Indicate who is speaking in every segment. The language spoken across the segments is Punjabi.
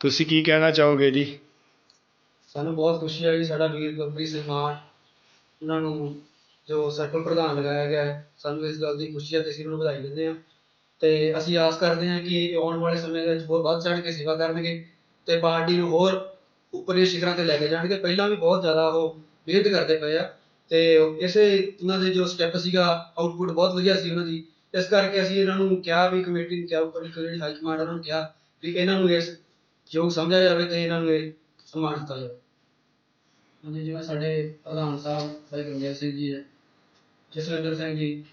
Speaker 1: ਤੁਸੀਂ ਕੀ ਕਹਿਣਾ ਚਾਹੋਗੇ ਜੀ?
Speaker 2: ਸਾਨੂੰ ਬਹੁਤ ਖੁਸ਼ੀ ਹੈ ਕਿ ਸਾਡਾ ਵੀਰ ਗੁਰਪ੍ਰੀਤ ਸਿੰਘ ਮਾਨ, ਉਹਨਾਂ ਨੂੰ ਜੋ ਸਰਕਲ ਪ੍ਰਧਾਨ ਲਗਾਇਆ ਗਿਆ ਹੈ, ਸਾਨੂੰ ਇਸ ਗੱਲ ਦੀ ਖੁਸ਼ੀ ਹੈ ਤੇ ਅਸੀਂ ਉਹਨਾਂ ਨੂੰ ਵਧਾਈ ਦਿੰਦੇ ਹਾਂ। ਤੇ ਅਸੀਂ ਆਸ ਕਰਦੇ ਹਾਂ ਕਿ ਆਉਣ ਵਾਲੇ ਸਮੇਂ ਦੇ ਵਿੱਚ ਹੋਰ ਵੱਧ ਚੜ੍ਹ ਕੇ ਸੇਵਾ ਕਰਨਗੇ ਤੇ ਪਾਰਟੀ ਨੂੰ ਹੋਰ ਉੱਪਰਲੇ ਸ਼ਿਖਰਾਂ ਤੇ ਲੈ ਕੇ ਜਾਣਗੇ। ਪਹਿਲਾਂ ਵੀ ਬਹੁਤ ਜ਼ਿਆਦਾ ਉਹ ਮਿਹਨਤ ਕਰਦੇ ਪਏ ਆ ਤੇ ਇਸੇ ਉਹਨਾਂ ਦੇ ਜੋ ਸਟੈਪ ਸੀਗਾ ਆਊਟਪੁੱਟ ਬਹੁਤ ਵਧੀਆ ਸੀ ਉਹਨਾਂ ਦੀ। ਇਸ ਕਰਕੇ ਅਸੀਂ ਇਹਨਾਂ ਨੂੰ ਕਿਹਾ ਵੀ ਕਮੇਟੀ ਨੂੰ ਕਿਹਾ, ਉੱਪਰਲੀ ਜਿਹੜੀ ਹਾਈ ਕਮਾਂਡ ਉਹਨਾਂ ਨੂੰ ਕਿਹਾ ਵੀ ਇਹਨਾਂ ਨੂੰ ਇਸ ਯੋਗ ਸਮਝਿਆ ਜਾਵੇ ਤੇ ਇਹਨਾਂ ਨੂੰ ਇਹ ਸਨਮਾਨ ਦਿੱਤਾ ਜਾਵੇ। ਹਾਂਜੀ, ਜਿਵੇਂ ਸਾਡੇ ਪ੍ਰਧਾਨ ਸਾਹਿਬ ਭਾਈ ਗੁਰਮੇਲ ਸਿੰਘ ਜੀ ਹੈ, ਜਸਵਿੰਦਰ ਸਿੰਘ ਜੀ,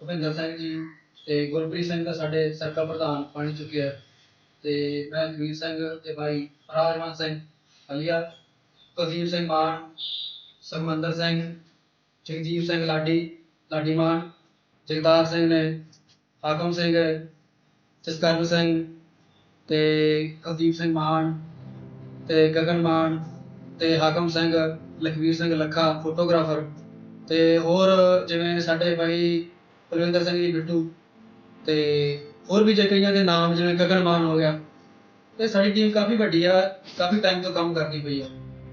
Speaker 2: ਭੁਪਿੰਦਰ ਸਿੰਘ ਜੀ ਤੇ ਗੁਰਪ੍ਰੀਤ ਸਿੰਘ ਦਾ ਸਾਡੇ ਸਰਕਲ ਪ੍ਰਧਾਨ ਬਣ ਚੁੱਕੇ ਹੈ ਤੇ ਮੈਂ ਵੀਰ ਸਿੰਘ ਤੇ ਭਾਈ ਰਾਜਵੰਤ ਸਿੰਘ ਅਲੀਆ, ਕੁਲਦੀਪ ਸਿੰਘ ਮਾਨ ਸੁਖਮੰਦਰ ਸਿੰਘ, ਜਗਜੀਤ ਸਿੰਘ ਲਾਡੀ ਲਾਡੀ ਮਾਨ ਜਗਦਾਰ ਸਿੰਘ ਨੇ ਹਾਕਮ ਸਿੰਘ, ਜਸਕਰਨ ਸਿੰਘ ਤੇ ਕੁਲਦੀਪ ਸਿੰਘ ਮਾਨ ਅਤੇ ਗਗਨ ਮਾਨ ਅਤੇ ਹਾਕਮ ਸਿੰਘ ਲਖਵੀਰ ਸਿੰਘ ਲੱਖਾ ਫੋਟੋਗ੍ਰਾਫਰ ਅਤੇ ਹੋਰ ਜਿਵੇਂ ਸਾਡੇ ਭਾਈ ਬਲਵਿੰਦਰ ਸਿੰਘ ਜੀ ਬਿੱਟੂ ਅਤੇ ਹੋਰ ਵੀ ਜੇ ਕਈਆਂ ਦੇ ਨਾਮ ਜਿਵੇਂ ਗਗਨ ਮਾਨ ਹੋ ਗਿਆ ਅਤੇ ਸਾਡੀ ਟੀਮ ਕਾਫੀ ਵੱਡੀ ਆ, ਕਾਫੀ ਟਾਈਮ ਤੋਂ ਕੰਮ ਕਰਦੀ ਪਈ ਆ।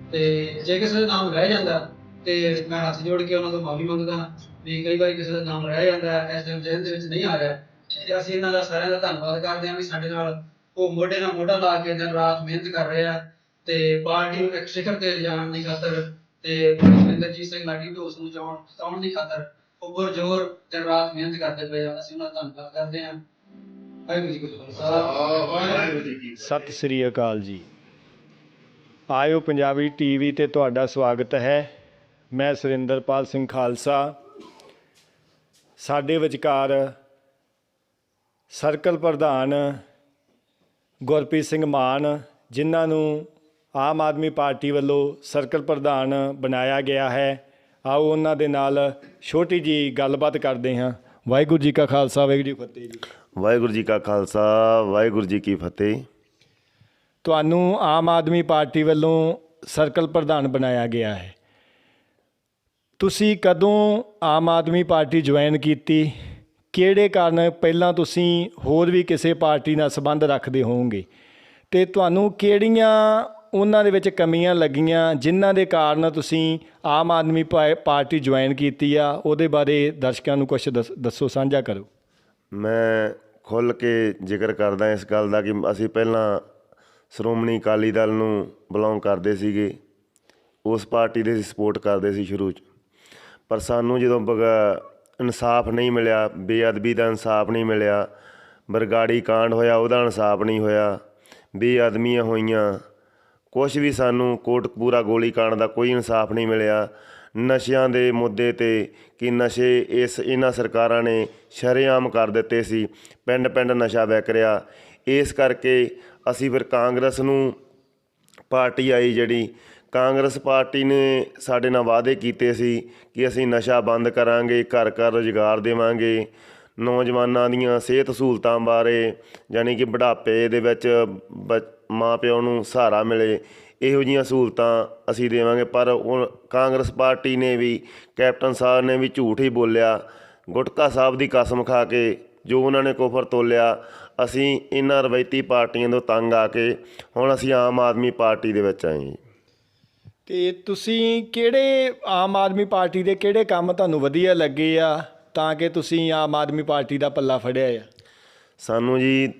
Speaker 2: ਅਤੇ ਜੇ ਕਿਸੇ ਦਾ ਨਾਮ ਰਹਿ ਜਾਂਦਾ ਅਤੇ ਮੈਂ ਹੱਥ ਜੋੜ ਕੇ ਉਹਨਾਂ ਤੋਂ ਮਾਫੀ ਮੰਗਦਾ ਹਾਂ ਵੀ ਕਈ ਵਾਰੀ ਕਿਸੇ ਦਾ ਨਾਮ ਰਹਿ ਜਾਂਦਾ, ਇਸ ਟਾਈਮ ਜੇਲ੍ਹ ਦੇ ਵਿੱਚ ਨਹੀਂ ਆ ਰਿਹਾ। ਅਤੇ ਅਸੀਂ ਇਹਨਾਂ ਦਾ ਸਾਰਿਆਂ ਦਾ ਧੰਨਵਾਦ ਕਰਦੇ ਹਾਂ ਵੀ ਸਾਡੇ ਨਾਲ ਉਹ ਮੋਢੇ ਨਾਲ ਮੋਢਾ ਲਾ ਕੇ ਦਿਨ ਰਾਤ ਮਿਹਨਤ ਕਰ ਰਹੇ ਆ ਤੇ ਪਾਰਟੀ ਨੂੰ ਇੱਕ ਸਿਖਰ ਤੇ ਲਿਜਾਣ ਦੀ ਖਾਤਰ ਤੇ ਇੰਦਰਜੀਤ ਸਿੰਘ ਲਾਡੀ ਵੀ ਉਸ ਨੂੰ ਜਾਣ ਸਤਾਉਣ ਦੀ ਖਾਤਰ ਉਹ ਪੁਰਜੋਰ ਦਿਨ ਰਾਤ ਮਿਹਨਤ ਕਰਦੇ ਪਏ ਆ, ਅਸੀਂ ਉਹਨਾਂ ਦਾ ਧੰਨਵਾਦ ਕਰਦੇ ਹਾਂ। ਵਾਹਿਗੁਰੂ ਜੀ ਕਾ ਖਾਲਸਾ।
Speaker 3: ਵਾਹਿਗੁਰੂ ਜੀ ਕੀ
Speaker 1: ਸਤਿ ਸ੍ਰੀ ਅਕਾਲ ਜੀ। ਆਇਓ ਪੰਜਾਬੀ ਟੀਵੀ ਤੇ ਤੁਹਾਡਾ ਸਵਾਗਤ ਹੈ। ਮੈਂ ਸੁਰਿੰਦਰਪਾਲ ਸਿੰਘ ਖਾਲਸਾ। ਸਾਡੇ ਵਿਚਕਾਰ ਸਰਕਲ ਪ੍ਰਧਾਨ ਗੁਰਪ੍ਰੀਤ ਸਿੰਘ ਮਾਨ ਜਿਨ੍ਹਾਂ ਨੂੰ ਆਮ ਆਦਮੀ ਪਾਰਟੀ ਵੱਲੋਂ ਸਰਕਲ ਪ੍ਰਧਾਨ ਬਣਾਇਆ ਗਿਆ ਹੈ। ਆਓ ਉਹਨਾਂ ਦੇ ਨਾਲ ਛੋਟੀ ਜੀ ਗੱਲਬਾਤ ਕਰਦੇ ਹਾਂ। ਵਾਹਿਗੁਰੂ ਜੀ ਕਾ ਖਾਲਸਾ ਵਾਹਿਗੁਰੂ ਜੀ ਫਤਿਹ ਜੀ।
Speaker 4: ਵਾਹਿਗੁਰੂ ਜੀ ਕਾ ਖਾਲਸਾ ਵਾਹਿਗੁਰੂ ਜੀ ਕੀ ਫਤਿਹ।
Speaker 1: ਤੁਹਾਨੂੰ ਆਮ ਆਦਮੀ ਪਾਰਟੀ ਵੱਲੋਂ ਸਰਕਲ ਪ੍ਰਧਾਨ ਬਣਾਇਆ ਗਿਆ ਹੈ। ਤੁਸੀਂ ਕਦੋਂ ਆਮ ਆਦਮੀ ਪਾਰਟੀ ਜੁਆਇਨ ਕੀਤੀ? ਕਿਹੜੇ ਕਾਰਨ ਪਹਿਲਾਂ ਤੁਸੀਂ ਹੋਰ ਵੀ ਕਿਸੇ ਪਾਰਟੀ ਨਾਲ ਸੰਬੰਧ ਰੱਖਦੇ ਹੋਵੋਗੇ। ਤੇ ਤੁਹਾਨੂੰ ਕਿਹੜੀਆਂ ਉਹਨਾਂ ਦੇ ਵਿੱਚ ਕਮੀਆਂ ਲੱਗੀਆਂ, ਜਿਨ੍ਹਾਂ ਦੇ ਕਾਰਨ ਤੁਸੀਂ ਆਮ ਆਦਮੀ ਪਾ- ਪਾਰਟੀ ਜੁਆਇਨ ਕੀਤੀ ਆ? ਉਹਦੇ ਬਾਰੇ ਦਰਸ਼ਕਾਂ ਨੂੰ ਕੁਝ ਦੱਸੋ ਸਾਂਝਾ ਕਰੋ।
Speaker 4: ਮੈਂ ਖੁੱਲ ਕੇ ਜ਼ਿਕਰ ਕਰਦਾ ਇਸ ਗੱਲ ਦਾ ਕਿ ਅਸੀਂ ਪਹਿਲਾਂ ਸ਼੍ਰੋਮਣੀ ਅਕਾਲੀ ਦਲ ਨੂੰ ਬਿਲੋਂਗ ਕਰਦੇ ਸੀਗੇ। ਉਸ ਪਾਰਟੀ ਦੇ ਸਪੋਰਟ ਕਰਦੇ ਸੀ ਸ਼ੁਰੂ 'ਚ। ਪਰ ਸਾਨੂੰ ਜਦੋਂ ਬਗਾ ਇਨਸਾਫ ਨਹੀਂ ਮਿਲਿਆ, ਬੇਅਦਬੀ ਦਾ ਇਨਸਾਫ ਨਹੀਂ ਮਿਲਿਆ, ਬਰਗਾੜੀ ਕਾਂਡ ਹੋਇਆ ਉਹਦਾ ਇਨਸਾਫ ਨਹੀਂ ਹੋਇਆ, ਬੇਅਦਮੀਆਂ ਹੋਈਆਂ। ਕੁਝ ਵੀ ਸਾਨੂੰ ਕੋਟਕਪੂਰਾ ਗੋਲੀ ਕਾਂਡ ਦਾ ਕੋਈ ਇਨਸਾਫ ਨਹੀਂ ਮਿਲਿਆ। ਨਸ਼ਿਆਂ ਦੇ ਮੁੱਦੇ ਤੇ ਕਿ ਨਸ਼ੇ ਇਸ ਇਹਨਾਂ ਸਰਕਾਰਾਂ ਨੇ ਸ਼ਰੇਆਮ ਕਰ ਦਿੱਤੇ ਸੀ, ਪਿੰਡ ਪਿੰਡ ਨਸ਼ਾ ਵਿਕ ਰਿਹਾ ਇਸ ਕਰਕੇ ਅਸੀਂ ਫਿਰ ਕਾਂਗਰਸ ਨੂੰ ਪਾਰਟੀ ਆਈ ਜਿਹੜੀ ਕਾਂਗਰਸ ਪਾਰਟੀ ਨੇ ਸਾਡੇ ਨਾਲ ਵਾਅਦੇ ਕੀਤੇ ਸੀ ਕਿ ਅਸੀਂ ਨਸ਼ਾ ਬੰਦ ਕਰਾਂਗੇ, ਘਰ ਘਰ ਰੁਜ਼ਗਾਰ ਦੇਵਾਂਗੇ। ਨੌਜਵਾਨਾਂ ਦੀਆਂ ਸਿਹਤ ਸਹੂਲਤਾਂ ਬਾਰੇ ਯਾਨੀ ਕਿ ਬੁਢਾਪੇ ਦੇ ਵਿੱਚ ਬ- ਮਾਂ ਪਿਓ ਨੂੰ ਸਹਾਰਾ ਮਿਲੇ, ਇਹੋ ਜੀਆਂ ਸਹੂਲਤਾਂ ਅਸੀਂ ਦੇਵਾਂਗੇ। ਪਰ ਉਹ ਕਾਂਗਰਸ ਪਾਰਟੀ ਨੇ ਵੀ, ਕੈਪਟਨ ਸਾਹਿਬ ਨੇ ਵੀ ਝੂਠ ਹੀ ਬੋਲਿਆ। ਗੁਟਕਾ ਸਾਹਿਬ ਦੀ ਕਸਮ ਖਾ ਕੇ ਜੋ ਉਹਨਾਂ ਨੇ ਕੋਫਰ ਤੋਲਿਆ, ਅਸੀਂ ਇਹਨਾਂ ਰਵਾਇਤੀ ਪਾਰਟੀਆਂ ਤੋਂ ਤੰਗ ਆ ਕੇ ਹੁਣ ਅਸੀਂ ਆਮ ਆਦਮੀ ਪਾਰਟੀ ਦੇ ਵਿੱਚ ਆਏ ਜੀ।
Speaker 1: ਤੇ ਤੁਸੀਂ ਕਿਹੜੇ ਆਮ ਆਦਮੀ ਪਾਰਟੀ ਦੇ ਕਿਹੜੇ ਕੰਮ ਤੁਹਾਨੂੰ ਵਧੀਆ ਲੱਗੇ ਆ ਤਾਂ ਕਿ ਤੁਸੀਂ ਆਮ ਆਦਮੀ ਪਾਰਟੀ ਦਾ ਪੱਲਾ ਫੜਿਆ ਆ?
Speaker 4: ਸਾਨੂੰ ਜੀ,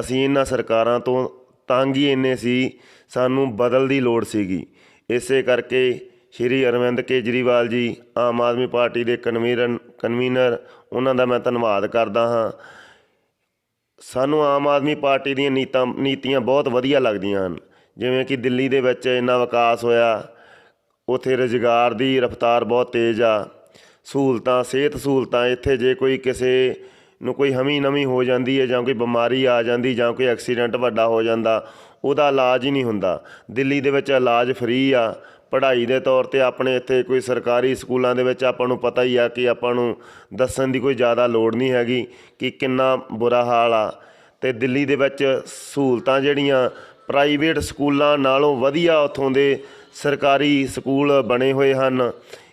Speaker 4: ਅਸੀਂ ਇਹਨਾਂ ਸਰਕਾਰਾਂ ਤੋਂ ਤੰਗ ਹੀ ਇੰਨੇ ਸੀ, ਸਾਨੂੰ ਬਦਲ ਦੀ ਲੋੜ ਸੀਗੀ। ਇਸੇ ਕਰਕੇ ਸ਼੍ਰੀ ਅਰਵਿੰਦ ਕੇਜਰੀਵਾਲ ਜੀ ਆਮ ਆਦਮੀ ਪਾਰਟੀ ਦੇ ਕਨਵੀਨਰ ਕਨਵੀਨਰ, ਉਹਨਾਂ ਦਾ ਮੈਂ ਧੰਨਵਾਦ ਕਰਦਾ ਹਾਂ। ਸਾਨੂੰ ਆਮ ਆਦਮੀ ਪਾਰਟੀ ਦੀਆਂ ਨੀਤਾਂ, ਨੀਤੀਆਂ ਬਹੁਤ ਵਧੀਆ ਲੱਗਦੀਆਂ ਹਨ। ਜਿਵੇਂ ਕਿ ਦਿੱਲੀ ਦੇ ਵਿੱਚ ਇੰਨਾ ਵਿਕਾਸ ਹੋਇਆ, ਉਥੇ ਰੁਜ਼ਗਾਰ ਦੀ ਰਫ਼ਤਾਰ ਬਹੁਤ ਤੇਜ਼ ਆ। ਸਹੂਲਤਾਂ, ਸਿਹਤ ਸਹੂਲਤਾਂ, ਇੱਥੇ ਜੇ ਕੋਈ ਕਿਸੇ ਨੂੰ ਕੋਈ ਹਮੀ ਨਮੀ ਹੋ ਜਾਂਦੀ ਹੈ ਜਾਂ ਕੋਈ ਬਿਮਾਰੀ ਆ ਜਾਂਦੀ ਜਾਂ ਕੋਈ ਐਕਸੀਡੈਂਟ ਵੱਡਾ ਹੋ ਜਾਂਦਾ, ਉਹਦਾ ਇਲਾਜ ਹੀ ਨਹੀਂ ਹੁੰਦਾ। ਦਿੱਲੀ ਦੇ ਵਿੱਚ ਇਲਾਜ ਫ੍ਰੀ ਆ। ਪੜ੍ਹਾਈ ਦੇ ਤੌਰ ਤੇ ਆਪਣੇ ਇੱਥੇ ਕੋਈ ਸਰਕਾਰੀ ਸਕੂਲਾਂ ਦੇ ਵਿੱਚ ਆਪਾਂ ਨੂੰ ਪਤਾ ਹੀ ਆ ਕਿ ਆਪਾਂ ਨੂੰ ਦੱਸਣ ਦੀ ਕੋਈ ਜ਼ਿਆਦਾ ਲੋੜ ਨਹੀਂ ਹੈਗੀ ਕਿ ਕਿੰਨਾ ਬੁਰਾ ਹਾਲ ਆ। ਤੇ ਦਿੱਲੀ ਦੇ ਵਿੱਚ ਸਹੂਲਤਾਂ ਜਿਹੜੀਆਂ ਪ੍ਰਾਈਵੇਟ ਸਕੂਲਾਂ ਨਾਲੋਂ ਵਧੀਆ ਉੱਥੋਂ ਦੇ ਸਰਕਾਰੀ ਸਕੂਲ ਬਣੇ ਹੋਏ ਹਨ।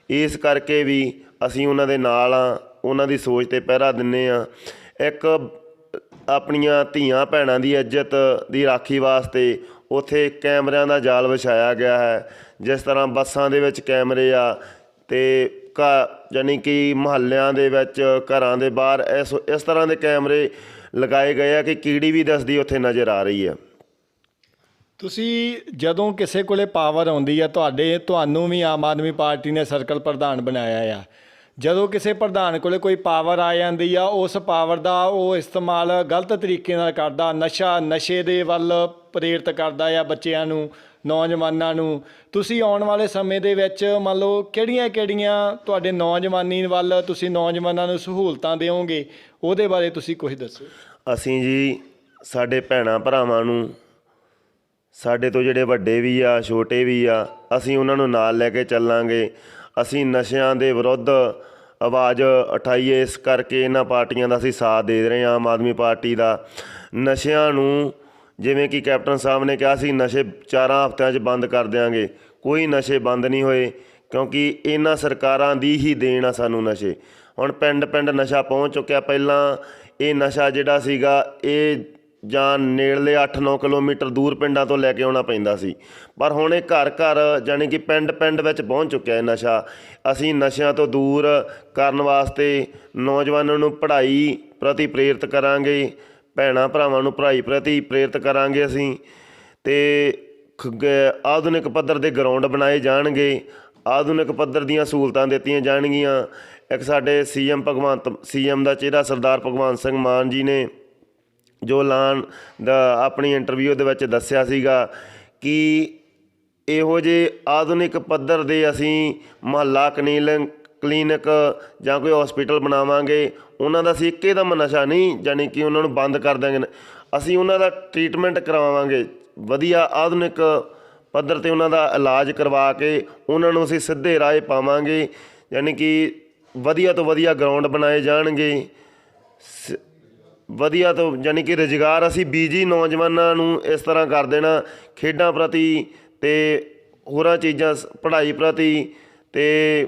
Speaker 4: ਇਸ ਕਰਕੇ ਵੀ ਅਸੀਂ ਉਹਨਾਂ ਦੇ ਨਾਲ ਆ ਉਹਨਾਂ ਦੀ ਸੋਚ ਤੇ ਪਹਿਰਾ ਦਿੰਨੇ ਆ ਇੱਕ ਆਪਣੀਆਂ ਧੀਆਂ ਭੈਣਾਂ ਦੀ ਇੱਜ਼ਤ ਦੀ ਰਾਖੀ ਵਾਸਤੇ ਉੱਥੇ ਕੈਮਰਿਆਂ ਦਾ ਜਾਲ ਵਿਛਾਇਆ ਗਿਆ ਹੈ। ਜਿਸ ਤਰ੍ਹਾਂ ਬੱਸਾਂ ਦੇ ਵਿੱਚ ਕੈਮਰੇ ਆ ਤੇ ਘ, ਯਾਨੀ ਕਿ ਮੁਹੱਲਿਆਂ ਦੇ ਵਿੱਚ ਘਰਾਂ ਦੇ ਬਾਹਰ ਇਸ ਇਸ ਤਰ੍ਹਾਂ ਦੇ ਕੈਮਰੇ ਲਗਾਏ ਗਏ ਆ ਕਿ ਕੀੜੀ ਵੀ ਦੱਸਦੀ ਉੱਥੇ ਨਜ਼ਰ ਆ ਰਹੀ ਹੈ।
Speaker 1: ਤੁਸੀਂ ਜਦੋਂ ਕਿਸੇ ਕੋਲੇ ਪਾਵਰ ਆਉਂਦੀ ਆ, ਤੁਹਾਡੇ, ਤੁਹਾਨੂੰ ਵੀ ਆਮ ਆਦਮੀ ਪਾਰਟੀ ਨੇ ਸਰਕਲ ਪ੍ਰਧਾਨ ਬਣਾਇਆ ਆ। ਜਦੋਂ ਕਿਸੇ ਪ੍ਰਧਾਨ ਕੋਲੇ ਕੋਈ ਪਾਵਰ ਆ ਜਾਂਦੀ ਆ, ਉਸ ਪਾਵਰ ਦਾ ਉਹ ਇਸਤੇਮਾਲ ਗਲਤ ਤਰੀਕੇ ਨਾਲ ਕਰਦਾ, ਨਸ਼ਾ, ਨਸ਼ੇ ਦੇ ਵੱਲ ਪ੍ਰੇਰਿਤ ਕਰਦਾ ਆ ਬੱਚਿਆਂ ਨੂੰ, ਨੌਜਵਾਨਾਂ ਨੂੰ। ਤੁਸੀਂ ਆਉਣ ਵਾਲੇ ਸਮੇਂ ਦੇ ਵਿੱਚ ਮੰਨ ਲਓ ਕਿਹੜੀਆਂ-ਕਿਹੜੀਆਂ ਤੁਹਾਡੇ ਨੌਜਵਾਨੀ ਵੱਲ ਤੁਸੀਂ ਨੌਜਵਾਨਾਂ ਨੂੰ ਸਹੂਲਤਾਂ ਦਿਓਗੇ? ਉਹਦੇ ਬਾਰੇ ਤੁਸੀਂ ਕੁਝ ਦੱਸੋ।
Speaker 4: ਅਸੀਂ ਜੀ, ਸਾਡੇ ਭੈਣਾਂ ਭਰਾਵਾਂ ਨੂੰ ਸਾਡੇ ਤੋਂ ਜਿਹੜੇ ਵੱਡੇ ਵੀ ਆ, ਛੋਟੇ ਵੀ ਆ, ਅਸੀਂ ਉਹਨਾਂ ਨੂੰ ਨਾਲ ਲੈ ਕੇ ਚੱਲਾਂਗੇ। ਅਸੀਂ ਨਸ਼ਿਆਂ ਦੇ ਵਿਰੁੱਧ ਆਵਾਜ਼ ਉਠਾਈਏ, ਇਸ ਕਰਕੇ ਇਹਨਾਂ ਪਾਰਟੀਆਂ ਦਾ ਅਸੀਂ ਸਾਥ ਦੇ ਰਹੇ ਹਾਂ, ਆਮ ਆਦਮੀ ਪਾਰਟੀ ਦਾ। ਨਸ਼ਿਆਂ ਨੂੰ ਜਿਵੇਂ ਕਿ ਕੈਪਟਨ ਸਾਹਿਬ ਨੇ ਕਿਹਾ ਸੀ, ਨਸ਼ੇ ਚਾਰਾਂ ਹਫ਼ਤਿਆਂ 'ਚ ਬੰਦ ਕਰ ਦਿਆਂਗੇ। ਕੋਈ ਨਸ਼ੇ ਬੰਦ ਨਹੀਂ ਹੋਏ, ਕਿਉਂਕਿ ਇਹਨਾਂ ਸਰਕਾਰਾਂ ਦੀ ਹੀ ਦੇਣ ਆ ਸਾਨੂੰ ਨਸ਼ੇ। ਹੁਣ ਪਿੰਡ ਪਿੰਡ ਨਸ਼ਾ ਪਹੁੰਚ ਚੁੱਕਿਆ। ਪਹਿਲਾਂ ਇਹ ਨਸ਼ਾ ਜਿਹੜਾ ਸੀਗਾ, ਇਹ ਜਾਂ ਨੇੜਲੇ 8-9 ਕਿਲੋਮੀਟਰ ਦੂਰ ਪਿੰਡਾਂ ਤੋਂ ਲੈ ਕੇ ਆਉਣਾ ਪੈਂਦਾ ਸੀ। ਪਰ ਹੁਣ ਇਹ ਘਰ ਘਰ ਯਾਨੀ ਕਿ ਪਿੰਡ ਪਿੰਡ ਵਿੱਚ ਪਹੁੰਚ ਚੁੱਕਿਆ ਹੈ ਨਸ਼ਾ। ਅਸੀਂ ਨਸ਼ਿਆਂ ਤੋਂ ਦੂਰ ਕਰਨ ਵਾਸਤੇ ਨੌਜਵਾਨਾਂ ਨੂੰ ਪੜ੍ਹਾਈ ਪ੍ਰਤੀ ਪ੍ਰੇਰਿਤ ਕਰਾਂਗੇ, ਭੈਣਾਂ ਭਰਾਵਾਂ ਨੂੰ ਪੜ੍ਹਾਈ ਪ੍ਰਤੀ ਪ੍ਰੇਰਿਤ ਕਰਾਂਗੇ ਅਸੀਂ ਤੇ ਖ- ਆਧੁਨਿਕ ਪੱਧਰ ਦੇ ਗਰਾਊਂਡ ਬਣਾਏ ਜਾਣਗੇ। ਆਧੁਨਿਕ ਪੱਧਰ ਦੀਆਂ ਸਹੂਲਤਾਂ ਦਿੱਤੀਆਂ ਜਾਣਗੀਆਂ। ਇੱਕ ਸਾਡੇ ਸੀਐਮ ਭਗਵੰਤ, ਸੀਐਮ ਦਾ ਚਿਹਰਾ ਸਰਦਾਰ ਭਗਵੰਤ ਸਿੰਘ ਮਾਨ ਜੀ ਨੇ ਜੋ ਐਲਾਨ ਦਾ ਆਪਣੀ ਇੰਟਰਵਿਊ ਦੇ ਵਿੱਚ ਦੱਸਿਆ ਸੀਗਾ ਕਿ ਇਹੋ ਜਿਹੇ ਆਧੁਨਿਕ ਪੱਧਰ ਦੇ ਅਸੀਂ ਮੁਹੱਲਾ ਕਲੀਨਿਕ ਕਲੀਨਿਕ ਜਾਂ ਕੋਈ ਹਸਪੀਟਲ ਬਣਾਵਾਂਗੇ, ਉਹਨਾਂ ਦਾ ਅਸੀਂ ਇੱਕੇਦਮ ਨਸ਼ਾ ਨਹੀਂ ਯਾਨੀ ਕਿ ਉਹਨਾਂ ਨੂੰ ਬੰਦ ਕਰ ਦਾਂਗੇ ਅਸੀਂ ਉਹਨਾਂ ਦਾ ਟ੍ਰੀਟਮੈਂਟ ਕਰਵਾਵਾਂਗੇ ਵਧੀਆ ਆਧੁਨਿਕ ਪੱਧਰ ਤੇ ਉਹਨਾਂ ਦਾ ਇਲਾਜ ਕਰਵਾ ਕੇ ਉਹਨਾਂ ਨੂੰ ਅਸੀਂ ਸਿੱਧੇ ਰਾਹ ਪਾਵਾਂਗੇ ਯਾਨੀ ਕਿ ਵਧੀਆ ਤੋਂ ਵਧੀਆ ਗਰਾਊਂਡ ਬਣਾਏ ਜਾਣਗੇ। ਸ- ਵਧੀਆ ਤੋਂ ਯਾਨੀ ਕਿ ਰੁਜ਼ਗਾਰ ਅਸੀਂ ਬੀਜੀ ਨੌਜਵਾਨਾਂ ਨੂੰ ਇਸ ਤਰ੍ਹਾਂ ਕਰ ਦੇਣਾ, ਖੇਡਾਂ ਪ੍ਰਤੀ ਅਤੇ ਹੋਰਾਂ ਚੀਜ਼ਾਂ ਸ- ਪੜ੍ਹਾਈ ਪ੍ਰਤੀ ਅਤੇ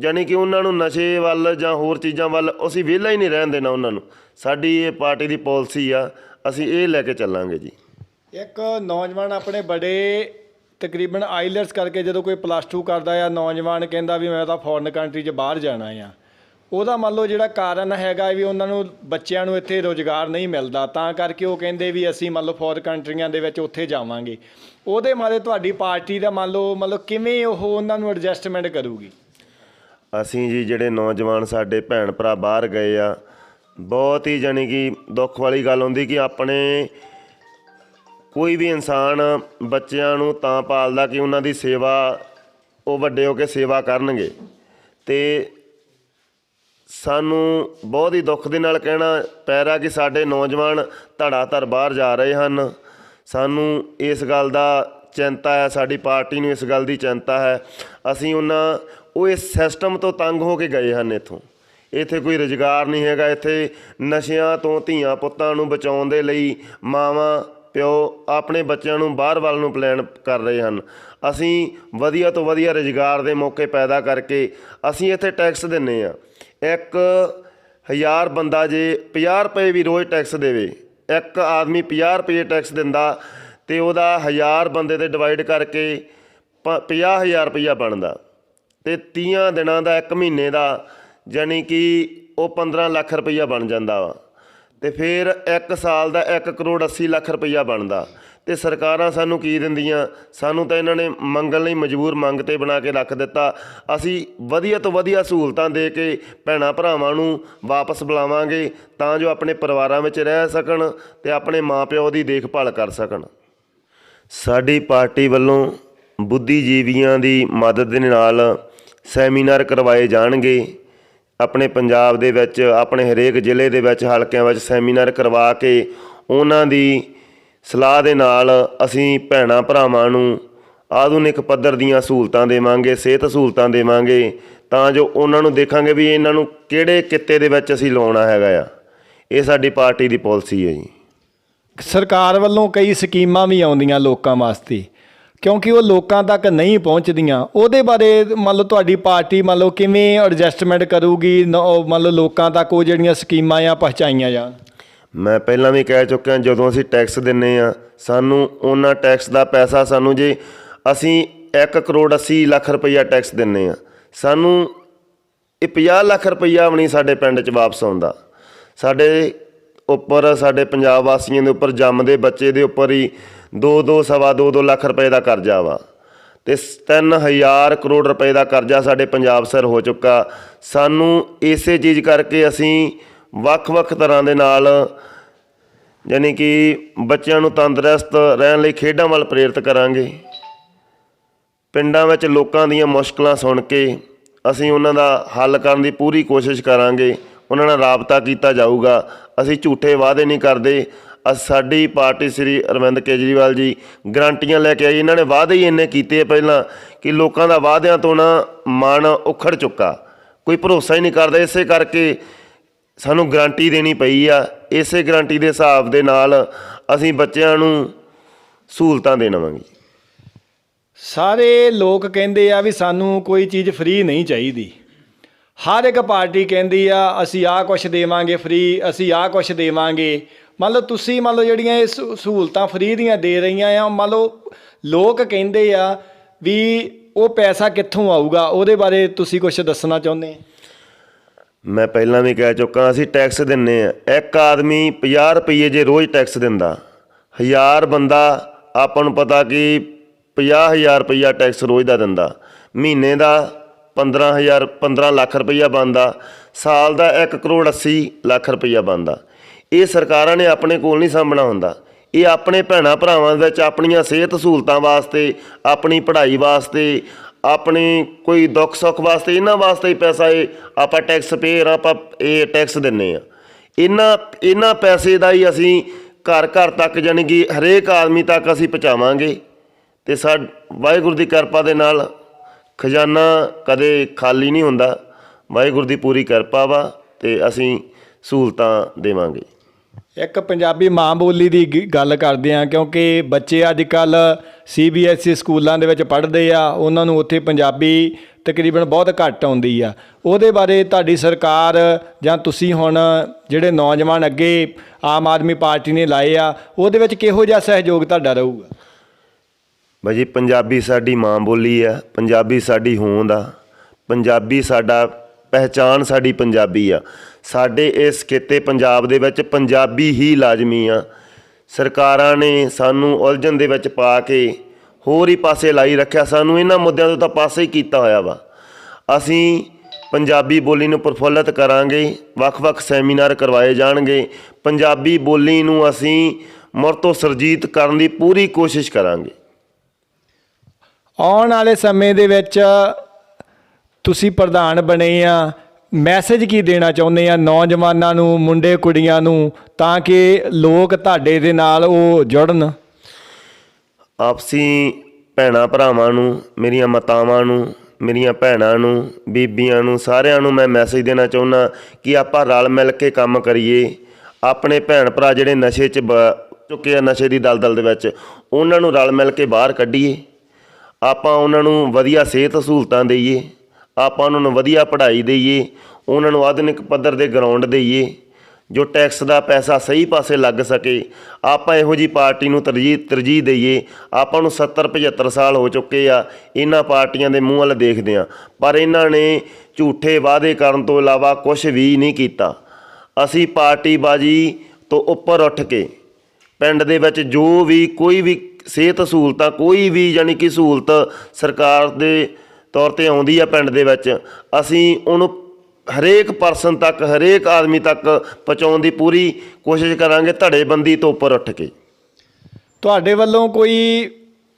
Speaker 4: ਯਾਨੀ ਕਿ ਉਹਨਾਂ ਨੂੰ ਨਸ਼ੇ ਵੱਲ ਜਾਂ ਹੋਰ ਚੀਜ਼ਾਂ ਵੱਲ ਅਸੀਂ ਵਿਹਲਾ ਹੀ ਨਹੀਂ ਰਹਿਣ ਦੇਣਾ ਉਹਨਾਂ ਨੂੰ। ਸਾਡੀ ਇਹ ਪਾਰਟੀ ਦੀ ਪਾਲਿਸੀ ਆ, ਅਸੀਂ ਇਹ ਲੈ ਕੇ ਚੱਲਾਂਗੇ ਜੀ।
Speaker 1: ਇੱਕ ਨੌਜਵਾਨ ਆਪਣੇ ਬੜੇ ਤਕਰੀਬਨ ਆਈਲੈਟਸ ਕਰਕੇ ਜਦੋਂ ਕੋਈ ਪਲੱਸ 2 ਕਰਦਾ ਆ, ਨੌਜਵਾਨ ਕਹਿੰਦਾ ਵੀ ਮੈਂ ਤਾਂ ਫੋਰਨ ਕੰਟਰੀ 'ਚ ਬਾਹਰ ਜਾਣਾ ਆ। ਉਹਦਾ ਮੰਨ ਲਓ ਜਿਹੜਾ ਕਾਰਨ ਹੈਗਾ ਵੀ ਉਹਨਾਂ ਨੂੰ ਬੱਚਿਆਂ ਨੂੰ ਇੱਥੇ ਰੋਜ਼ਗਾਰ ਨਹੀਂ ਮਿਲਦਾ, ਤਾਂ ਕਰਕੇ ਉਹ ਕਹਿੰਦੇ ਵੀ ਅਸੀਂ ਮੰਨ ਲਓ ਫੋਰਨ ਕੰਟਰੀਆਂ ਦੇ ਵਿੱਚ ਉੱਥੇ ਜਾਵਾਂਗੇ। ਉਹਦੇ ਮਾਰੇ ਤੁਹਾਡੀ ਪਾਰਟੀ ਦਾ ਮੰਨ ਲਓ ਮਤਲਬ ਕਿਵੇਂ ਉਹ ਉਹਨਾਂ ਨੂੰ ਐਡਜਸਟਮੈਂਟ ਕਰੂਗੀ?
Speaker 4: ਅਸੀਂ ਜੀ ਜਿਹੜੇ ਨੌਜਵਾਨ ਸਾਡੇ ਭੈਣ ਭਰਾ ਬਾਹਰ ਗਏ ਆ, ਬਹੁਤ ਹੀ ਜਾਣੀ ਕਿ ਦੁੱਖ ਵਾਲੀ ਗੱਲ ਹੁੰਦੀ ਕਿ ਆਪਣੇ ਕੋਈ ਵੀ ਇਨਸਾਨ ਬੱਚਿਆਂ ਨੂੰ ਤਾਂ ਪਾਲਦਾ ਕਿ ਉਹਨਾਂ ਦੀ ਸੇਵਾ, ਉਹ ਵੱਡੇ ਹੋ ਕੇ ਸੇਵਾ ਕਰਨਗੇ। ਤੇ ਸਾਨੂੰ ਬਹੁਤ ਹੀ ਦੁੱਖ ਦੇ ਨਾਲ ਕਹਿਣਾ ਪੈ ਰਿਹਾ ਕਿ ਸਾਡੇ ਨੌਜਵਾਨ ਧੜਾ ਧਰ ਬਾਹਰ ਜਾ ਰਹੇ ਹਨ। ਸਾਨੂੰ ਇਸ ਗੱਲ ਦਾ ਚਿੰਤਾ ਹੈ, ਸਾਡੀ ਪਾਰਟੀ ਨੂੰ ਇਸ ਗੱਲ ਦੀ ਚਿੰਤਾ ਹੈ। ਅਸੀਂ ਉਹਨਾਂ, ਉਹ ਇਸ ਸਿਸਟਮ ਤੋਂ ਤੰਗ ਹੋ ਕੇ ਗਏ ਹਨ ਇੱਥੋਂ। ਇੱਥੇ ਕੋਈ ਰੁਜ਼ਗਾਰ ਨਹੀਂ ਹੈਗਾ, ਇੱਥੇ ਨਸ਼ਿਆਂ ਤੋਂ ਧੀਆਂ ਪੁੱਤਾਂ ਨੂੰ ਬਚਾਉਣ ਦੇ ਲਈ ਮਾਵਾਂ, ਪਿਓ ਆਪਣੇ ਬੱਚਿਆਂ ਨੂੰ ਬਾਹਰ ਵੱਲ ਨੂੰ ਪਲਾਨ ਕਰ ਰਹੇ ਹਨ। ਅਸੀਂ ਵਧੀਆ ਤੋਂ ਵਧੀਆ ਰੁਜ਼ਗਾਰ ਦੇ ਮੌਕੇ ਪੈਦਾ ਕਰਕੇ ਅਸੀਂ ਇੱਥੇ ਟੈਕਸ ਦਿੰਨੇ ਆ ਇੱਕ ਹਜ਼ਾਰ ਬੰਦਾ ਜੇ 50 ਰੁਪਏ ਵੀ ਰੋਜ਼ ਟੈਕਸ ਦੇਵੇ, ਇੱਕ ਆਦਮੀ 50 ਰੁਪਏ ਟੈਕਸ ਦਿੰਦਾ ਤੇ ਉਹਦਾ ਹਜ਼ਾਰ ਬੰਦੇ ਤੇ ਡਿਵਾਈਡ ਕਰਕੇ 50000 ਰੁਪਈਆ ਬਣਦਾ। ਤੇ 30 ਦਿਨਾਂ ਦਾ ਇੱਕ ਮਹੀਨੇ ਦਾ ਯਾਨੀ ਕਿ ਉਹ 15 ਲੱਖ ਰੁਪਈਆ ਬਣ ਜਾਂਦਾ ਵਾ। ਤੇ ਫਿਰ ਇੱਕ ਸਾਲ ਦਾ 1 ਕਰੋੜ 80 ਲੱਖ ਰੁਪਈਆ ਬਣਦਾ। ਤੇ ਸਰਕਾਰਾਂ ਸਾਨੂੰ ਕੀ ਦਿੰਦੀਆਂ? ਸਾਨੂੰ ਤਾਂ ਇਹਨਾਂ ਨੇ ਮੰਗਣ ਲਈ ਮਜਬੂਰ ਮੰਗ ਤੇ ਬਣਾ ਕੇ ਰੱਖ ਦਿੱਤਾ। ਅਸੀਂ ਵਧੀਆ ਤੋਂ ਵਧੀਆ ਸਹੂਲਤਾਂ ਦੇ ਕੇ ਭੈਣਾਂ ਭਰਾਵਾਂ ਨੂੰ ਵਾਪਸ ਬੁਲਾਵਾਂਗੇ ਤਾਂ ਜੋ ਆਪਣੇ ਪਰਿਵਾਰਾਂ ਵਿੱਚ ਰਹਿ ਸਕਣ ਤੇ ਆਪਣੇ ਮਾਪਿਓ ਦੀ ਦੇਖਭਾਲ ਕਰ ਸਕਣ। ਸਾਡੀ ਪਾਰਟੀ ਵੱਲੋਂ ਬੁੱਧੀਜੀਵੀਆਂ ਦੀ ਮਦਦ ਦੇ ਨਾਲ ਸੈਮੀਨਾਰ ਕਰਵਾਏ ਜਾਣਗੇ। ਆਪਣੇ ਪੰਜਾਬ ਦੇ ਵਿੱਚ, ਆਪਣੇ ਹਰੇਕ ਜ਼ਿਲ੍ਹੇ ਦੇ ਵਿੱਚ ਹਲਕਿਆਂ ਵਿੱਚ ਸੈਮੀਨਾਰ ਕਰਵਾ ਕੇ ਉਹਨਾਂ ਦੀ ਸਲਾਹ ਦੇ ਨਾਲ ਅਸੀਂ ਭੈਣਾਂ ਭਰਾਵਾਂ ਨੂੰ ਆਧੁਨਿਕ ਪੱਧਰ ਦੀਆਂ ਸਹੂਲਤਾਂ ਦੇਵਾਂਗੇ, ਸਿਹਤ ਸਹੂਲਤਾਂ ਦੇਵਾਂਗੇ, ਤਾਂ ਜੋ ਉਹਨਾਂ ਨੂੰ ਦੇਖਾਂਗੇ ਵੀ ਇਹਨਾਂ ਨੂੰ ਕਿਹੜੇ ਕਿੱਤੇ ਦੇ ਵਿੱਚ ਅਸੀਂ ਲਾਉਣਾ ਹੈਗਾ ਆ। ਇਹ ਸਾਡੀ ਪਾਰਟੀ ਦੀ ਪਾਲਿਸੀ ਹੈ ਜੀ।
Speaker 1: ਸਰਕਾਰ ਵੱਲੋਂ ਕਈ ਸਕੀਮਾਂ ਵੀ ਆਉਂਦੀਆਂ ਲੋਕਾਂ ਵਾਸਤੇ, ਕਿਉਂਕਿ ਉਹ ਲੋਕਾਂ ਤੱਕ ਨਹੀਂ ਪਹੁੰਚਦੀਆਂ। ਉਹਦੇ ਬਾਰੇ ਮੰਨ ਲਓ ਤੁਹਾਡੀ ਪਾਰਟੀ ਮੰਨ ਲਓ ਕਿਵੇਂ ਐਡਜਸਟਮੈਂਟ ਕਰੂਗੀ, ਨ- ਉਹ ਮੰਨ ਲਓ ਲੋਕਾਂ ਤੱਕ ਉਹ ਜਿਹੜੀਆਂ ਸਕੀਮਾਂ ਆ ਪਹੁੰਚਾਈਆਂ ਜਾਣ।
Speaker 4: ਮੈਂ ਪਹਿਲਾਂ ਵੀ ਕਹਿ ਚੁੱਕਿਆ, ਜਦੋਂ ਅਸੀਂ ਟੈਕਸ ਦਿੰਨੇ ਆ, ਸਾਨੂੰ ਉਹਨਾਂ ਟੈਕਸ ਦਾ ਪੈਸਾ ਸਾਨੂੰ ਜੇ ਅਸੀਂ 1 ਕਰੋੜ 80 ਲੱਖ ਰੁਪਈਆ ਟੈਕਸ ਦਿੰਨੇ ਆ, ਸਾਨੂੰ ਇਹ 50 ਲੱਖ ਰੁਪਈਆ ਵੀ ਨਹੀਂ ਸਾਡੇ ਪਿੰਡ 'ਚ ਵਾਪਸ ਆਉਂਦਾ। ਸਾਡੇ ਉੱਪਰ, ਸਾਡੇ ਪੰਜਾਬ ਵਾਸੀਆਂ ਦੇ ਉੱਪਰ ਜੰਮਦੇ ਬੱਚੇ ਦੇ ਉੱਪਰ ਹੀ 2 2 ਸਵਾ 2 2 ਲੱਖ ਰੁਪਏ ਦਾ ਕਰਜ਼ਾ ਵਾ। ਤੇ 3000 ਕਰੋੜ ਰੁਪਏ ਦਾ ਕਰਜ਼ਾ ਸਾਡੇ ਪੰਜਾਬ ਸਰ ਹੋ ਚੁੱਕਾ। ਸਾਨੂੰ ਇਸੇ ਚੀਜ਼ ਕਰਕੇ ਅਸੀਂ ਵੱਖ-ਵੱਖ ਤਰ੍ਹਾਂ ਦੇ ਨਾਲ, ਯਾਨੀ ਕਿ ਬੱਚਿਆਂ ਨੂੰ ਤੰਦਰੁਸਤ ਰਹਿਣ ਲਈ ਖੇਡਾਂ ਵੱਲ ਪ੍ਰੇਰਿਤ ਕਰਾਂਗੇ। ਪਿੰਡਾਂ ਵਿੱਚ ਲੋਕਾਂ ਦੀਆਂ ਮੁਸ਼ਕਲਾਂ ਸੁਣ ਕੇ ਅਸੀਂ ਉਹਨਾਂ ਦਾ ਹੱਲ ਕਰਨ ਦੀ ਪੂਰੀ ਕੋਸ਼ਿਸ਼ ਕਰਾਂਗੇ। ਉਹਨਾਂ ਨਾਲ ਰਾਬਤਾ ਕੀਤਾ ਜਾਊਗਾ। ਅਸੀਂ ਝੂਠੇ ਵਾਅਦੇ ਨਹੀਂ ਕਰਦੇ। ਅਸ, ਸਾਡੀ ਪਾਰਟੀ ਸ੍ਰੀ ਅਰਵਿੰਦ ਕੇਜਰੀਵਾਲ ਜੀ ਗਰੰਟੀਆਂ ਲੈ ਕੇ ਆਈ। ਇਹਨਾਂ ਨੇ ਵਾਅਦੇ ਹੀ ਇੰਨੇ ਕੀਤੇ ਪਹਿਲਾਂ ਕਿ ਲੋਕਾਂ ਦਾ ਵਾਅਦਿਆਂ ਤੋਂ ਨਾ ਮਨ ਉਖੜ ਚੁੱਕਾ। ਕੋਈ ਭਰੋਸਾ ਹੀ ਨਹੀਂ ਕਰਦਾ। ਇਸੇ ਕਰਕੇ ਸਾਨੂੰ ਗਰੰਟੀ ਦੇਣੀ ਪਈ ਆ। ਇਸੇ ਗਰੰਟੀ ਦੇ ਹਿਸਾਬ ਦੇ ਨਾਲ ਅਸੀਂ ਬੱਚਿਆਂ ਨੂੰ ਸਹੂਲਤਾਂ ਦੇਣਾਵਾਂਗੇ
Speaker 1: ਸਾਰੇ ਲੋਕ ਕਹਿੰਦੇ ਆ ਵੀ ਸਾਨੂੰ ਕੋਈ ਚੀਜ਼ ਫ੍ਰੀ ਨਹੀਂ ਚਾਹੀਦੀ। ਹਰ ਇੱਕ ਪਾਰਟੀ ਕਹਿੰਦੀ ਆ, ਅਸੀਂ ਆਹ ਕੁਛ ਦੇਵਾਂਗੇ ਫ੍ਰੀ ਅਸੀਂ ਆਹ ਕੁਛ ਦੇਵਾਂਗੇ। ਮੰਨ ਲਓ ਤੁਸੀਂ ਮੰਨ ਲਓ ਜਿਹੜੀਆਂ ਇਹ ਸਹੂਲਤਾਂ ਫ੍ਰੀ ਦੀਆਂ ਦੇ ਰਹੀਆਂ ਆ, ਮੰਨ ਲਓ ਲੋਕ ਕਹਿੰਦੇ ਆ ਵੀ ਉਹ ਪੈਸਾ ਕਿੱਥੋਂ ਆਊਗਾ, ਉਹਦੇ ਬਾਰੇ ਤੁਸੀਂ ਕੁਝ ਦੱਸਣਾ ਚਾਹੁੰਦੇ? ਆ
Speaker 4: ਮੈਂ ਪਹਿਲਾਂ ਵੀ ਕਹਿ ਚੁੱਕਾ ਅਸੀਂ ਟੈਕਸ ਦਿੰਨੇ ਆ। ਇੱਕ ਆਦਮੀ 50 ਰੁਪਏ ਜੇ ਰੋਜ਼ ਟੈਕਸ ਦਿੰਦਾ। ਹਜ਼ਾਰ ਬੰਦਾ, ਆਪਾਂ ਨੂੰ ਪਤਾ ਕਿ 50000 ਰੁਪਈਆ ਟੈਕਸ ਰੋਜ਼ ਦਾ ਦਿੰਦਾ। ਮਹੀਨੇ ਦਾ 15000 15 ਲੱਖ ਰੁਪਈਆ ਬਣਦਾ। ਸਾਲ ਦਾ 1 ਕਰੋੜ 80 ਲੱਖ ਰੁਪਈਆ ਬਣਦਾ। ਇਹ ਸਰਕਾਰਾਂ ਨੇ ਆਪਣੇ ਕੋਲ ਨਹੀਂ ਸਾਂਭਣਾ ਹੁੰਦਾ। ਇਹ ਆਪਣੇ ਭੈਣਾ ਭਰਾਵਾਂ ਵਿੱਚ ਆਪਣੀਆਂ ਸਿਹਤ ਸਹੂਲਤਾਂ ਵਾਸਤੇ, ਆਪਣੀ ਪੜ੍ਹਾਈ ਵਾਸਤੇ ਆਪਣੀ ਕੋਈ ਦੁੱਖ ਸੁੱਖ ਵਾਸਤੇ, ਇਹਨਾਂ ਵਾਸਤੇ ਹੀ ਪੈਸਾ ਇਹ, ਆਪਾਂ ਟੈਕਸ ਪੇਅਰ ਆਪਾਂ ਇਹ ਟੈਕਸ ਦਿੰਨੇ ਆ। ਇਹਨਾਂ ਇਹਨਾਂ ਪੈਸੇ ਦਾ ਹੀ ਅਸੀਂ ਘਰ ਘਰ ਤੱਕ ਯਾਨੀ ਕਿ ਹਰੇਕ ਆਦਮੀ ਤੱਕ ਅਸੀਂ ਪਹੁੰਚਾਵਾਂਗੇ। ਤੇ ਸਾ ਵਾਹਿਗੁਰੂ ਦੀ ਕਿਰਪਾ ਦੇ ਨਾਲ ਖਜ਼ਾਨਾ ਕਦੇ ਖਾਲੀ ਨਹੀਂ ਹੁੰਦਾ। ਵਾਹਿਗੁਰੂ ਦੀ ਪੂਰੀ ਕਿਰਪਾ ਵਾ ਤੇ ਅਸੀਂ ਸਹੂਲਤਾਂ ਦੇਵਾਂਗੇ।
Speaker 1: ਇੱਕ ਪੰਜਾਬੀ ਮਾਂ ਬੋਲੀ ਦੀ ਗ- ਗੱਲ ਕਰਦੇ ਆ ਕਿਉਂਕਿ ਬੱਚੇ ਅੱਜ ਕੱਲ੍ਹ ਸੀਬੀਐਸਈ ਸਕੂਲਾਂ ਦੇ ਵਿੱਚ ਪੜ੍ਹਦੇ ਆ, ਉਹਨਾਂ ਨੂੰ ਉੱਥੇ ਪੰਜਾਬੀ ਤਕਰੀਬਨ ਬਹੁਤ ਘੱਟ ਆਉਂਦੀ ਆ। ਉਹਦੇ ਬਾਰੇ ਤੁਹਾਡੀ ਸਰਕਾਰ ਜਾਂ ਤੁਸੀਂ ਹੁਣ ਜਿਹੜੇ ਨੌਜਵਾਨ ਅੱਗੇ ਆਮ ਆਦਮੀ ਪਾਰਟੀ ਨੇ ਲਾਏ ਆ, ਉਹਦੇ ਵਿੱਚ ਕਿਹੋ ਜਿਹਾ ਸਹਿਯੋਗ ਤੁਹਾਡਾ ਰਹੂਗਾ?
Speaker 4: ਭਾਜੀ ਪੰਜਾਬੀ ਸਾਡੀ ਮਾਂ ਬੋਲੀ ਆ, ਪੰਜਾਬੀ ਸਾਡੀ ਹੋਂਦ ਆ, ਪੰਜਾਬੀ ਸਾਡਾ ਪਹਿਚਾਨ ਸਾਡੀ ਪੰਜਾਬੀ ਆ। ਸਾਡੇ ਇਸ ਖੇਤੇ ਪੰਜਾਬ ਦੇ ਵਿੱਚ ਪੰਜਾਬੀ ਹੀ ਲਾਜ਼ਮੀ ਆ। ਸਰਕਾਰਾਂ ਨੇ ਸਾਨੂੰ ਉਲਝਣ ਦੇ ਵਿੱਚ ਪਾ ਕੇ ਹੋਰ ਹੀ ਪਾਸੇ ਲਾਈ ਰੱਖਿਆ। ਸਾਨੂੰ ਇਹਨਾਂ ਮੁੱਦਿਆਂ ਤੋਂ ਤਾਂ ਪਾਸੇ ਹੀ ਕੀਤਾ ਹੋਇਆ ਵਾ। ਅਸੀਂ ਪੰਜਾਬੀ ਬੋਲੀ ਨੂੰ ਪ੍ਰਫੁੱਲਤ ਕਰਾਂਗੇ, ਵੱਖ-ਵੱਖ ਸੈਮੀਨਾਰ ਕਰਵਾਏ ਜਾਣਗੇ। ਪੰਜਾਬੀ ਬੋਲੀ ਨੂੰ ਅਸੀਂ ਮੁੜ ਤੋਂ ਸਰਜੀਤ ਕਰਨ ਦੀ ਪੂਰੀ ਕੋਸ਼ਿਸ਼ ਕਰਾਂਗੇ।
Speaker 1: ਆਉਣ ਵਾਲੇ ਸਮੇਂ ਦੇ ਵਿੱਚ ਤੁਸੀਂ ਪ੍ਰਧਾਨ ਬਣੇ ਆ। ਮੈਸੇਜ ਕੀ ਦੇਣਾ ਚਾਹੁੰਦੇ ਆ ਨੌਜਵਾਨਾਂ ਨੂੰ, ਮੁੰਡੇ ਕੁੜੀਆਂ ਨੂੰ, ਤਾਂ ਕਿ ਲੋਕ ਤੁਹਾਡੇ ਦੇ ਨਾਲ ਉਹ ਜੁੜਨ?
Speaker 4: ਆਪਸੀ ਭੈਣਾਂ ਭਰਾਵਾਂ ਨੂੰ, ਮੇਰੀਆਂ ਮਾਤਾਵਾਂ ਨੂੰ, ਮੇਰੀਆਂ ਭੈਣਾਂ ਨੂੰ, ਬੀਬੀਆਂ ਨੂੰ, ਸਾਰਿਆਂ ਨੂੰ ਮੈਂ ਮੈਸੇਜ ਦੇਣਾ ਚਾਹੁੰਦਾ ਕਿ ਆਪਾਂ ਰਲ ਮਿਲ ਕੇ ਕੰਮ ਕਰੀਏ। ਆਪਣੇ ਭੈਣ ਭਰਾ ਜਿਹੜੇ ਨਸ਼ੇ 'ਚ ਬ- ਚੁੱਕੇ ਆ ਨਸ਼ੇ ਦੀ ਦਲਦਲ ਦੇ ਵਿੱਚ, ਉਹਨਾਂ ਨੂੰ ਰਲ ਮਿਲ ਕੇ ਬਾਹਰ ਕੱਢੀਏ। ਆਪਾਂ ਉਹਨਾਂ ਨੂੰ ਵਧੀਆ ਸਿਹਤ ਸਹੂਲਤਾਂ ਦੇਈਏ। ਆਪਾਂ ਉਹਨਾਂ ਨੂੰ ਵਧੀਆ ਪੜ੍ਹਾਈ ਦੇਈਏ, ਉਹਨਾਂ ਨੂੰ ਆਧੁਨਿਕ ਪੱਧਰ ਦੇ ਗਰਾਊਂਡ ਦੇਈਏ, ਜੋ ਟੈਕਸ ਦਾ ਪੈਸਾ ਸਹੀ ਪਾਸੇ ਲੱਗ ਸਕੇ, ਆਪਾਂ ਇਹੋ ਜੀ ਪਾਰਟੀ ਨੂੰ ਤਰਜੀਹ ਤਰਜੀਹ ਦਈਏ, ਆਪਾਂ ਨੂੰ 70 75 ਸਾਲ ਹੋ ਚੁੱਕੇ ਆ, ਇਹਨਾਂ ਪਾਰਟੀਆਂ ਦੇ ਮੂੰਹ ਵੱਲ ਦੇਖਦੇ ਆ ਪਰ ਇਹਨਾਂ ਨੇ ਝੂਠੇ ਵਾਅਦੇ ਕਰਨ ਤੋਂ ਇਲਾਵਾ ਕੁਝ ਵੀ ਨਹੀਂ ਕੀਤਾ। ਅਸੀਂ ਪਾਰਟੀ ਬਾਜੀ ਤੋਂ ਉੱਪਰ ਉੱਠ ਕੇ, ਪਿੰਡ ਦੇ ਵਿੱਚ ਜੋ ਵੀ ਕੋਈ ਵੀ ਸਿਹਤ ਸਹੂਲਤਾਂ, ਕੋਈ ਵੀ ਯਾਨੀ ਕਿ ਸਹੂਲਤ ਸਰਕਾਰ ਦੇ ਤੌਰ ਤੇ ਆਉਂਦੀ ਆ ਪਿੰਡ ਦੇ ਵਿੱਚ। ਅਸੀਂ ਉਹਨੂੰ ਹਰੇਕ ਪਰਸਨ ਤੱਕ, ਹਰੇਕ ਆਦਮੀ ਤੱਕ ਪਹੁੰਚਾਉਣ ਦੀ ਪੂਰੀ ਕੋਸ਼ਿਸ਼ ਕਰਾਂਗੇ ਧੜੇਬੰਦੀ ਤੋਂ ਉੱਪਰ ਉੱਠ ਕੇ।
Speaker 1: ਤੁਹਾਡੇ ਵੱਲੋਂ ਕੋਈ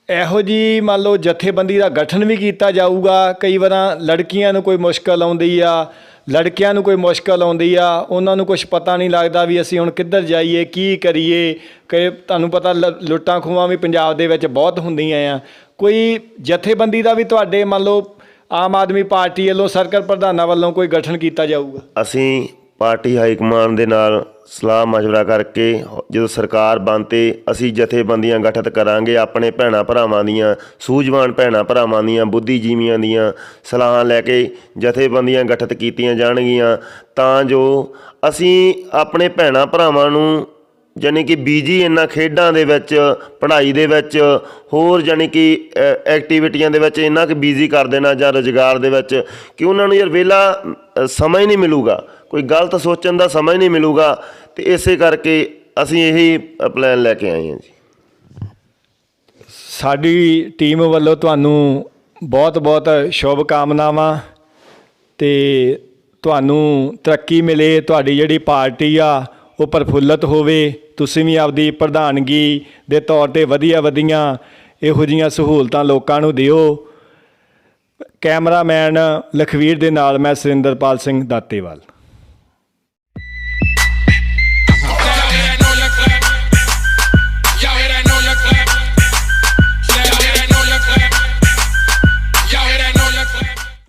Speaker 1: ਇਹੋ ਜੀ ਮੰਨ ਲਓ ਜਥੇਬੰਦੀ ਦਾ ਗਠਨ ਵੀ ਕੀਤਾ ਜਾਊਗਾ? ਕਈ ਵਾਰਾਂ ਲੜਕੀਆਂ ਨੂੰ ਕੋਈ ਮੁਸ਼ਕਲ ਆਉਂਦੀ ਆ ਲੜਕਿਆਂ ਨੂੰ ਕੋਈ ਮੁਸ਼ਕਲ ਆਉਂਦੀ ਆ, ਉਹਨਾਂ ਨੂੰ ਕੁਝ ਪਤਾ ਨਹੀਂ ਲੱਗਦਾ ਵੀ ਅਸੀਂ ਹੁਣ ਕਿੱਧਰ ਜਾਈਏ, ਕੀ ਕਰੀਏ। ਕਿ ਤੁਹਾਨੂੰ ਪਤਾ ਲ- ਲੁੱਟਾਂ ਖੋਹਾਂ ਵੀ ਪੰਜਾਬ ਦੇ ਵਿੱਚ ਬਹੁਤ ਹੁੰਦੀਆਂ ਆ। ਕੋਈ ਜਥੇਬੰਦੀ ਦਾ ਵੀ ਤੁਹਾਡੇ ਮੰਨ ਲਓ ਆਮ ਆਦਮੀ ਪਾਰਟੀ ਵੱਲੋਂ ਸਰਕਲ ਪ੍ਰਧਾਨਾਂ ਵੱਲੋਂ ਕੋਈ ਗਠਨ ਕੀਤਾ ਜਾਊਗਾ?
Speaker 4: ਅਸੀਂ ਪਾਰਟੀ ਹਾਈ ਕਮਾਂਡ ਦੇ ਨਾਲ ਸਲਾਹ مشورہ ਕਰਕੇ ਜਦੋਂ ਸਰਕਾਰ ਬਣਤੇ ਅਸੀਂ ਜਥੇਬੰਦੀਆਂ ਗਠਿਤ ਕਰਾਂਗੇ ਆਪਣੇ ਭੈਣਾ ਭਰਾਵਾਂ ਦੀਆਂ ਸੂਝਵਾਨ ਭੈਣਾ ਭਰਾਵਾਂ ਦੀਆਂ ਬੁੱਧੀਜੀਵੀਆਂ ਦੀਆਂ ਸਲਾਹਾਂ ਲੈ ਕੇ ਜਥੇਬੰਦੀਆਂ ਗਠਿਤ ਕੀਤੀਆਂ ਜਾਣਗੀਆਂ ਤਾਂ ਜੋ ਅਸੀਂ ਆਪਣੇ ਭੈਣਾ ਭਰਾਵਾਂ ਨੂੰ ਜਾਣੀ ਕਿ ਬੀਜੀ ਇਹਨਾਂ ਖੇਡਾਂ ਦੇ ਵਿੱਚ ਪੜ੍ਹਾਈ ਦੇ ਵਿੱਚ ਹੋਰ ਜਾਣੀ ਕਿ ਐ- ਐਕਟੀਵਿਟੀਆਂ ਦੇ ਵਿੱਚ ਇੰਨਾ ਕਿ ਬੀਜ਼ੀ ਕਰ ਦੇਣਾ ਜਾਂ ਰੁਜ਼ਗਾਰ ਦੇ ਵਿੱਚ ਕਿ ਉਹਨਾਂ ਨੂੰ ਯਾਰ ਵਿਹਲਾ ਅ, ਸਮਾਂ ਹੀ ਨਹੀਂ ਮਿਲੂਗਾ ਕੋਈ ਗਲਤ ਸੋਚਣ ਦਾ ਸਮਾਂ ਹੀ ਨਹੀਂ ਮਿਲੂਗਾ ਤੇ ਇਸੇ ਕਰਕੇ ਅਸੀਂ ਇਹੀ ਪਲਾਨ ਲੈ ਕੇ ਆਏ ਹਾਂ ਜੀ।
Speaker 1: ਸਾਡੀ ਟੀਮ ਵੱਲੋਂ ਤੁਹਾਨੂੰ ਬਹੁਤ-ਬਹੁਤ ਸ਼ੁਭ ਕਾਮਨਾਵਾਂ ਤੇ ਤੁਹਾਨੂੰ ਤਰੱਕੀ ਮਿਲੇ, ਤੁਹਾਡੀ ਜਿਹੜੀ ਪਾਰਟੀ ਆ ਉਹ ਪ੍ਰਫੁੱਲਤ ਹੋਵੇ। ਤੁਸੀਂ ਵੀ ਆਪਦੀ ਪ੍ਰਧਾਨਗੀ ਦੇ ਤੌਰ ਤੇ ਵਧੀਆ ਵਧੀਆਂ ਇਹੋ ਜੀਆਂ ਸਹੂਲਤਾਂ ਲੋਕਾਂ ਨੂੰ ਦਿਓ। ਕੈਮਰਾਮੈਨ ਲਖਵੀਰ ਦੇ ਨਾਲ ਮੈਂ ਸੁਰਿੰਦਰਪਾਲ ਸਿੰਘ ਦਾਤੇਵਾਲ।